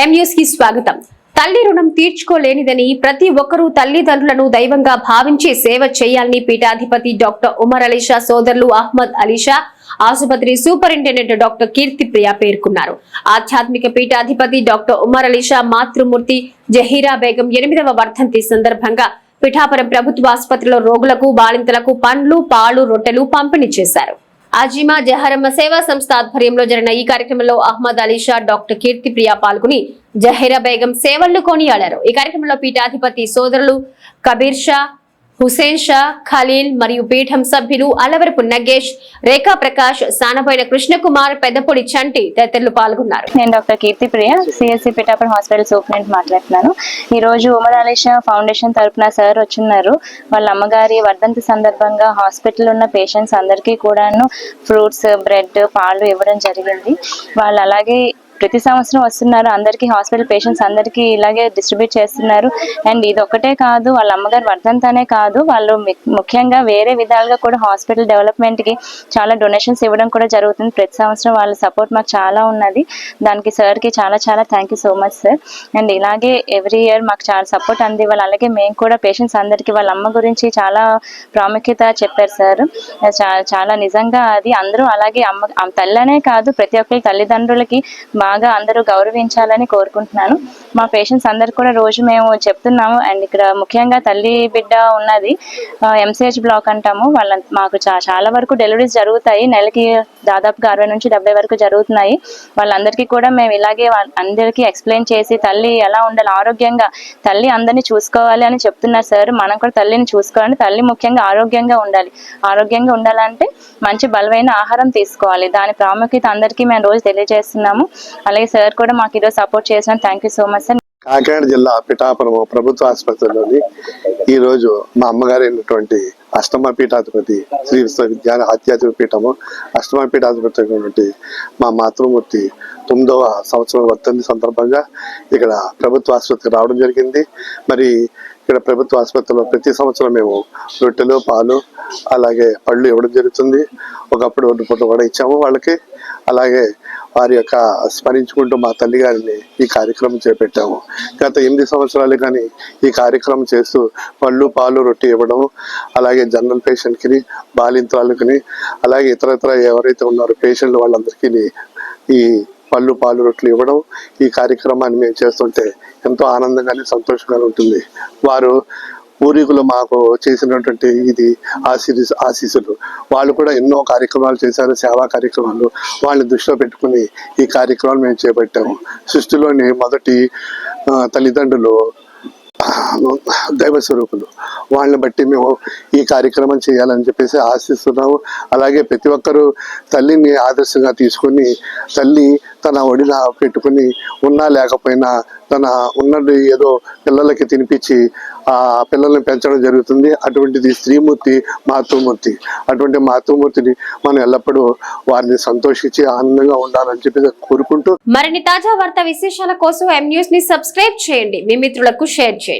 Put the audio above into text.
కి స్వాగతం. తల్లి రుణం తీర్చుకోలేనిదని ప్రతి ఒక్కరూ తల్లిదండ్రులను దైవంగా భావించి సేవ చేయాలని పీఠాధిపతి డాక్టర్ ఉమర్ అలీషా సోదరులు అహ్మద్ అలీషా ఆసుపత్రి సూపరింటెండెంట్ డాక్టర్ కీర్తి ప్రియ పేర్కొన్నారు. ఆధ్యాత్మిక పీఠాధిపతి డాక్టర్ ఉమర్ అలీషా మాతృమూర్తి జహీరా బేగం ఎనిమిదవ వర్ధంతి సందర్భంగా పిఠాపురం ప్రభుత్వ ఆసుపత్రిలో రోగులకు బాలింతలకు పండ్లు పాలు రొట్టెలు పంపిణీ చేశారు. అజీమా జహరమ్మ సేవా సంస్థ ఆధ్వర్యంలో జరిగిన ఈ కార్యక్రమంలో అహ్మద్ అలీషా డాక్టర్ కీర్తి ప్రియా పాల్గొని జహీరా బేగం సేవలను కొనియాడారు. ఈ కార్యక్రమంలో పీఠాధిపతి సోదరులు కబీర్ షా హుసేన్ షా ఖలీల్ మరియు పీఠం సభ్యులు అలవరపు నగేష్ రేఖా ప్రకాష్ సానబోయిన కృష్ణకుమార్ పెద్దపొడి చంటి తదితరులు పాల్గొన్నారు. నేను doctor Keerthi Priya CSC Pithapuram hospital superintendent మాట్లాడుతున్నాను. ఈ రోజు ఉమర్ అలీషా ఫౌండేషన్ తరఫున సార్ వచ్చున్నారు. వాళ్ళ అమ్మగారి వర్ధంతి సందర్భంగా హాస్పిటల్ ఉన్న పేషెంట్స్ అందరికీ కూడాను ఫ్రూట్స్ బ్రెడ్ పాలు ఇవ్వడం జరిగింది. వాళ్ళు అలాగే ప్రతి సంవత్సరం వస్తున్నారు. అందరికీ హాస్పిటల్ పేషెంట్స్ అందరికీ ఇలాగే డిస్ట్రిబ్యూట్ చేస్తున్నారు. అండ్ ఇది ఒక్కటే కాదు వాళ్ళ అమ్మగారు వర్ధంతనే కాదు వాళ్ళు ముఖ్యంగా వేరే విధాలుగా కూడా హాస్పిటల్ డెవలప్మెంట్కి చాలా డొనేషన్స్ ఇవ్వడం కూడా జరుగుతుంది. ప్రతి సంవత్సరం వాళ్ళ సపోర్ట్ మాకు చాలా ఉన్నది. దానికి సార్కి చాలా చాలా thank you so much sir. And ఇలాగే ఎవ్రీ ఇయర్ మాకు చాలా సపోర్ట్ అంది వాళ్ళు అలాగే మేము కూడా పేషెంట్స్ అందరికీ వాళ్ళ అమ్మ గురించి చాలా ప్రాముఖ్యత చెప్పారు సార్. చాలా నిజంగా అది. అందరూ అలాగే అమ్మ తల్లనే కాదు ప్రతి ఒక్కరి తల్లిదండ్రులకి బాగా అందరూ గౌరవించాలని కోరుకుంటున్నాను. మా పేషెంట్స్ అందరు కూడా రోజు మేము చెప్తున్నాము. అండ్ ఇక్కడ ముఖ్యంగా తల్లి బిడ్డ ఉన్నది ఎంసీహెచ్ బ్లాక్ అంటాము. వాళ్ళ మాకు చా- చాలా వరకు డెలివరీస్ జరుగుతాయి. నెలకి దాదాపుగా అరవై నుంచి డెబ్బై వరకు జరుగుతున్నాయి. వాళ్ళందరికీ కూడా మేము ఇలాగే వాళ్ళ- అందరికీ ఎక్స్ప్లెయిన్ చేసి తల్లి ఎలా ఉండాలి ఆరోగ్యంగా తల్లి అందరినీ చూసుకోవాలి అని చెప్తున్నారు సార్. మనం కూడా తల్లిని చూసుకోవాలి తల్లి ముఖ్యంగా ఆరోగ్యంగా ఉండాలి. ఆరోగ్యంగా ఉండాలంటే మంచి బలమైన ఆహారం తీసుకోవాలి. దాని ప్రాముఖ్యత అందరికీ మేము రోజు తెలియజేస్తున్నాము. అలాగే సార్ కూడా మాకు ఈరోజు సపోర్ట్ చేసిన thank you so much sir. Kakinada జిల్లా పిఠాపురం ప్రభుత్వ ఆసుపత్రిలోని ఈ రోజు మా అమ్మగారు అయినటువంటి అష్టమ పీఠాధిపతి శ్రీ విశ్వవిద్యాలయ ఆధ్యాత్మిక పీఠము అష్టమ పీఠాధిపతి అయినటువంటి మా మాతృమూర్తి తొమ్మిదవ సంవత్సరం వర్ధంతి సందర్భంగా ఇక్కడ ప్రభుత్వ ఆసుపత్రికి రావడం జరిగింది. మరి ఇక్కడ ప్రభుత్వ ఆసుపత్రిలో ప్రతి సంవత్సరం మేము రొట్టెలు పాలు అలాగే పళ్ళు ఇవ్వడం జరుగుతుంది. ఒకప్పుడు ఒడ్డు పూట కూడా ఇచ్చాము వాళ్ళకి. అలాగే వారి యొక్క స్మరించుకుంటూ మా తల్లి గారిని ఈ కార్యక్రమం చేపట్టాము. గత ఎనిమిది సంవత్సరాలు కానీ ఈ కార్యక్రమం చేస్తూ పళ్ళు పాలు రొట్టె ఇవ్వడం అలాగే జనరల్ పేషెంట్కి బాలింతరాలకి అలాగే ఇతరత్ర ఎవరైతే ఉన్నారో పేషెంట్లు వాళ్ళందరికీ ఈ పళ్ళు పాలు రొట్టెలు ఇవ్వడం ఈ కార్యక్రమాన్ని మేము చేస్తుంటే ఎంతో ఆనందంగానే సంతోషంగా ఉంటుంది. వారు పూర్వీకులు మాకు చేసినటువంటి ఇది ఆశీర్స్ ఆశీస్సులు. వాళ్ళు కూడా ఎన్నో కార్యక్రమాలు చేశారు సేవా కార్యక్రమాలు. వాళ్ళని దృష్టిలో పెట్టుకుని ఈ కార్యక్రమాలు మేము చేపట్టాము. సృష్టిలోని మొదటి తల్లిదండ్రులు దైవ స్వరూపులు. వాళ్ళని బట్టి మేము ఈ కార్యక్రమం చేయాలని చెప్పేసి ఆశిస్తున్నాము. అలాగే ప్రతి ఒక్కరూ తల్లిని ఆదర్శంగా తీసుకొని తల్లి తన ఒడిలా పెట్టుకుని ఉన్నా లేకపోయినా తన ఉన్నది ఏదో పిల్లలకి తినిపించి ఆ పిల్లల్ని పెంచడం జరుగుతుంది. అటువంటిది స్త్రీమూర్తి మాతృమూర్తి. అటువంటి మాతృమూర్తిని మనం ఎల్లప్పుడూ వారిని సంతోషించి ఆనందంగా ఉండాలని చెప్పి కోరుకుంటూ మరిన్ని తాజా వార్త విశేషాల కోసం ఎం న్యూస్ని సబ్స్క్రైబ్ చేయండి. మీ మిత్రులకు షేర్ చేయండి.